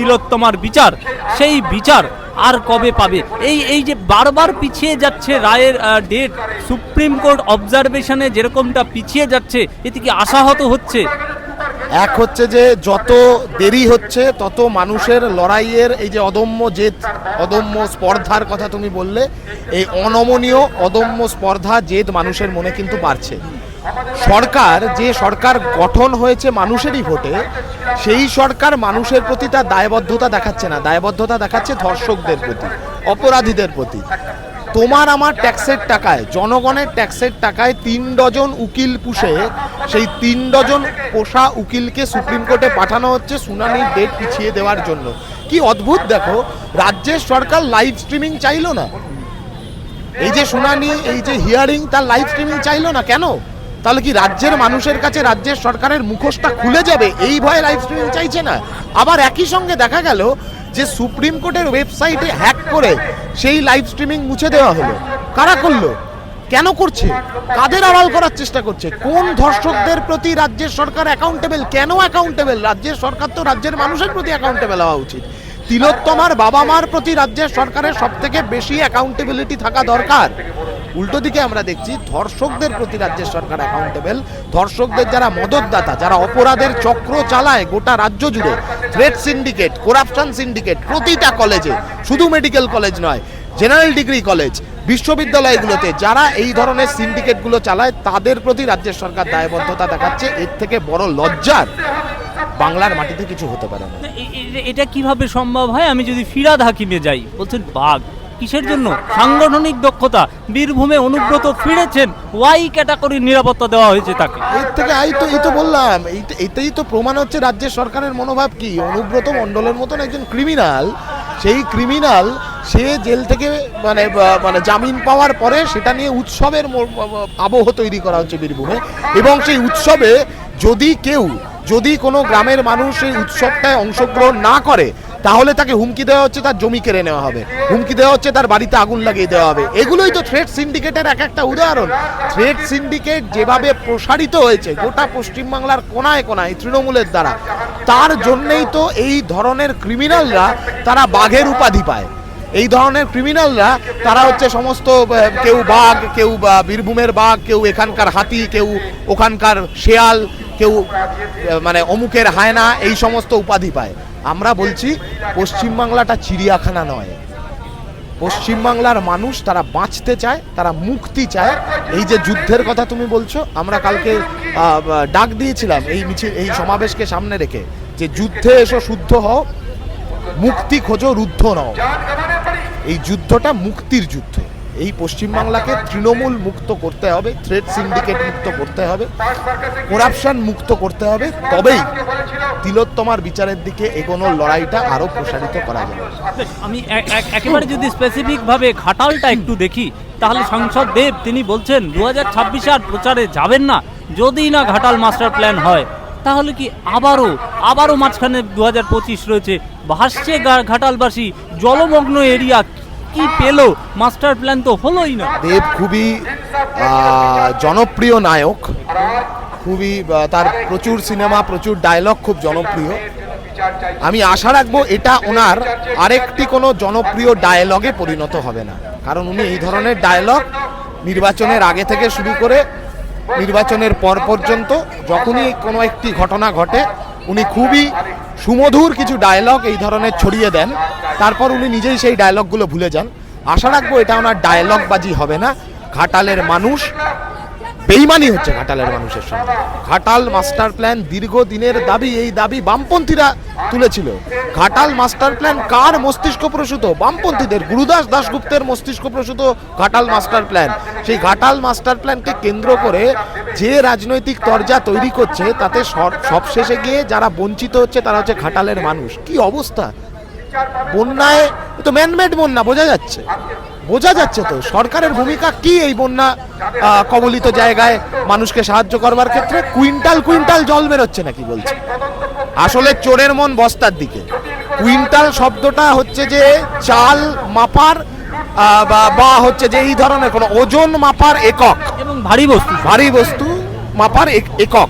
তিলোত্তমার বিচার, সেই বিচার আর কবে পাবে? এই এই যে বারবার পিছিয়ে যাচ্ছে রায়ের ডেট সুপ্রিম কোর্ট অবজারভেশনে যেরকমটা পিছিয়ে যাচ্ছে, এতে কি আশাহত হচ্ছে? এক হচ্ছে যে যত দেরি হচ্ছে, তত মানুষের লড়াইয়ের এই যে অদম্য জেদ, অদম্য স্পর্ধার কথা তুমি বললে, এই অনমনীয় অদম্য স্পর্ধা, জেদ মানুষের মনে কিন্তু বাড়ছে। সরকার, যে সরকার গঠন হয়েছে মানুষেরই ভোটে, সেই সরকার মানুষের প্রতি তার দায়বদ্ধতা দেখাচ্ছে না। দায়বদ্ধতা দেখাচ্ছে ধর্ষকদের প্রতি, অপরাধীদের প্রতি। তোমার আমার ট্যাক্সের টাকায়, জনগণের ট্যাক্সের টাকায় তিন ডজন উকিল পুষে, সেই তিন ডজন পোষা উকিলকে সুপ্রিম কোর্টে পাঠানো হচ্ছে শুনানির ডেট পিছিয়ে দেওয়ার জন্য। কি অদ্ভুত দেখো, রাজ্যের সরকার লাইভ স্ট্রিমিং চাইলো না। এই যে শুনানি, এই যে হিয়ারিং, তার লাইভ স্ট্রিমিং চাইলো না কেন? তাহলে কি রাজ্যের মানুষের কাছে রাজ্যের সরকারের মুখোশটা খুলে যাবে? এই ভয়ে লাইভ স্ট্রিমিং চাইছে না। আবার একই সঙ্গে দেখা গেল যে সুপ্রিম কোর্টের ওয়েবসাইটে হ্যাক করে সেই লাইভ স্ট্রিমিং মুছে দেওয়া হলো। কারা করল? কেন করছে? কাদের আড়াল করার চেষ্টা করছে? কোন ধর্ষকদের প্রতি রাজ্যের সরকার অ্যাকাউন্টেবল কেন অ্যাকাউন্টেবল রাজ্যের সরকার তো রাজ্যের মানুষের প্রতি অ্যাকাউন্টেবল হওয়া উচিত। তিলোত্তমার বাবা মার প্রতি রাজ্যের সরকারের সব থেকে বেশি অ্যাকাউন্টেবিলিটি থাকা দরকার। উল্টো দিকে আমরা দেখছি ধর্ষকদের প্রতি রাজ্যের সরকার অ্যাকাউন্টেবল ধর্ষকদের যারা মদতদাতা, যারা অপরাধের চক্র চালায় গোটা রাজ্য জুড়ে থ্রেড সিন্ডিকেট করাপশন সিন্ডিকেট প্রতিটা কলেজে শুধু মেডিকেল কলেজ নয় জেনারেল ডিগ্রি কলেজ বিশ্ববিদ্যালয়গুলোতে যারা এই ধরনের সিন্ডিকেটগুলো চালায়, তাদের প্রতি রাজ্যের সরকার দায়বদ্ধতা দেখাচ্ছে। এর থেকে বড় লজ্জার বাংলার মাটিতে কিছু হতে পারে না। এটা কীভাবে সম্ভব হয়? আমি যদি ফিরাদ হাকিমে যাই, বলছেন, বাঘ কিসের জন্য? সাংগঠনিক দক্ষতা। বীরভূমে অনুব্রত ফিরেছেন। ওয়াই ক্যাটাগরির নিরাপত্তা দেওয়া হয়েছে তাকে। এর থেকে আই তো, এই তো বললাম এতেই তো প্রমাণ হচ্ছে রাজ্যের সরকারের মনোভাব কি? অনুব্রত মণ্ডলের মতন একজন ক্রিমিনাল সেই ক্রিমিনাল সে জেল থেকে মানে মানে জামিন পাওয়ার পরে সেটা নিয়ে উৎসবের আবহ তৈরি করা হচ্ছে বীরভূমে। এবং সেই উৎসবে যদি কেউ, যদি কোনো গ্রামের মানুষ এই উৎসবটায় অংশগ্রহণ না করে তাহলে তাকে হুমকি দেওয়া হচ্ছে, তার জমি কেড়ে নেওয়া হবে। হুমকি দেওয়া হচ্ছে, তার বাড়িতে আগুন লাগিয়ে দেওয়া হবে। এগুলোই তো থ্রেড সিন্ডিকেটের এক একটা উদাহরণ। থ্রেড সিন্ডিকেট যেভাবে প্রসারিত হয়েছে, গোটা পশ্চিমবাংলার কোনায় কোনায়, তৃণমূলের দ্বারা, তার জন্যেই তো এই ধরনের ক্রিমিনালরা তারা বাঘের উপাধি পায়। এই ধরনের ক্রিমিনালরা তারা হচ্ছে সমস্ত কেউ বাঘ, কেউ বীরভূমের বাঘ, কেউ এখানকার হাতি, কেউ ওখানকার শেয়াল কেউ মানে অমুকের হায় না, এই সমস্ত উপাধি পায়। আমরা বলছি, পশ্চিমবাংলাটা চিড়িয়াখানা নয়। পশ্চিমবাংলার মানুষ তারা বাঁচতে চায়, তারা মুক্তি চায়। এই যে যুদ্ধের কথা তুমি বলছো, আমরা কালকে ডাক দিয়েছিলাম এই মিছিল, এই সমাবেশকে সামনে রেখে যে যুদ্ধে এসো, শুদ্ধ হও, মুক্তি খোঁজো, রুদ্ধ নও। এই যুদ্ধটা মুক্তির যুদ্ধ। এই পশ্চিমবাংলাকে তৃণমূল মুক্ত করতে হবে থ্রেড সিন্ডিকেট মুক্ত করতে হবে করাপশন মুক্ত করতে হবে, তবেই তিলোত্তমার বিচারের দিকে এগোনোর লড়াইটা আরও প্রসারিত করা যাবে। আমি এক- এক- একেবারে যদি স্পেসিফিক ভাবে ঘাটালটা একটু দেখি, তাহলে সাংসদ দেব তিনি বলছেন দু হাজার ছাব্বিশে আর প্রচারে যাবেন না। যদি না ঘাটাল মাস্টার প্ল্যান হয়, তাহলে কি আবারও আবারও মাঝখানে দু হাজার পঁচিশ রয়েছে? ভাসছে ঘাটালবাসী, জলমগ্ন এরিয়া কি পেল? মাস্টার প্ল্যান তো হলোই না। দেব খুবই জনপ্রিয় নায়ক। খুবই তার প্রচুর সিনেমা, প্রচুর ডায়লগ খুব জনপ্রিয়। আমি আশা রাখব এটা ওনার আরেকটি কোনো জনপ্রিয় ডায়লগে পরিণত হবে না। কারণ উনি এই ধরনের ডায়লগ নির্বাচনের আগে থেকে শুরু করে নির্বাচনের পর পর্যন্ত যখনই কোনো একটি ঘটনা ঘটে, উনি খুবই সুমধুর কিছু ডায়লগ এই ধরনের ছড়িয়ে দেন। তারপর উনি নিজেই সেই ডায়লগগুলো ভুলে যান। আশা রাখব এটা ওনার ডায়লগবাজি হবে না। ঘাটালের মানুষ বেইমানি হচ্ছে ঘাটালের মানুষের সঙ্গে। ঘাটাল মাস্টার প্ল্যান দীর্ঘদিনের দাবি, এই দাবি বামপন্থীরা তুলেছিল। ঘাটাল মাস্টার প্ল্যান কার মস্তিষ্ক প্রসূত? বামপন্থীদের, গুরুদাস দাশগুপ্তের মস্তিষ্ক প্রসূত ঘাটাল মাস্টার প্ল্যান। সেই ঘাটাল মাস্টার প্ল্যানকে কেন্দ্র করে যে রাজনৈতিক তরজা তৈরি করছে, তাতে সবশেষে গিয়ে যারা বঞ্চিত হচ্ছে, তারা হচ্ছে ঘাটালের মানুষ। কি অবস্থা? বন্যায় তো ম্যানমেড বন্যা, বোঝা যাচ্ছে। বোঝা যাচ্ছে তো সরকারের ভূমিকা কি এই বন্যা কবলিত জায়গায় মানুষকে সাহায্য করবার ক্ষেত্রে? কুইন্টাল কুইন্টাল জল বেরোচ্ছে নাকি বলছে? আসলে চোরের মন বস্তার দিকে। কুইন্টাল শব্দটা হচ্ছে যে চাল মাপার বা- বা হচ্ছে যে এই ধরনের কোনো ওজন মাপার একক। এবং ভারী বস্তু। ভারী বস্তু মাপার এক- একক।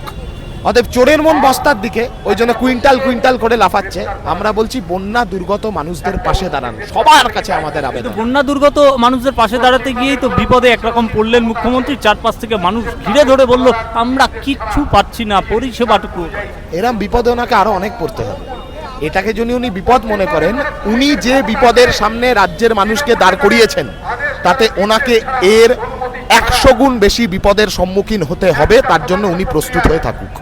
অতএব চোরের মন বস্তার দিকে ওই জন্য কুইন্টাল কুইন্টাল করে লাফাচ্ছে। আমরা বলছি বন্যা দুর্গত মানুষদের পাশে দাঁড়ান। সবার কাছে আমাদের আবেদন। বন্যা দুর্গত মানুষদের পাশে দাঁড়াতে গিয়েই তো বিপদে একরকম পড়লেন মুখ্যমন্ত্রী। চারপাশ থেকে মানুষ ঘিরে ধরে বলল আমরা কিচ্ছু পাচ্ছি না পরিষেবাটুকু। এরম বিপদে ওনাকে আরও অনেক পড়তে হবে। এটাকে যদি উনি বিপদ মনে করেন উনি যে বিপদের সামনে রাজ্যের মানুষকে দাঁড় করিয়েছেন তাতে ওনাকে এর একশো গুণ বেশি বিপদের সম্মুখীন হতে হবে তার জন্য উনি প্রস্তুত হয়ে থাকুক।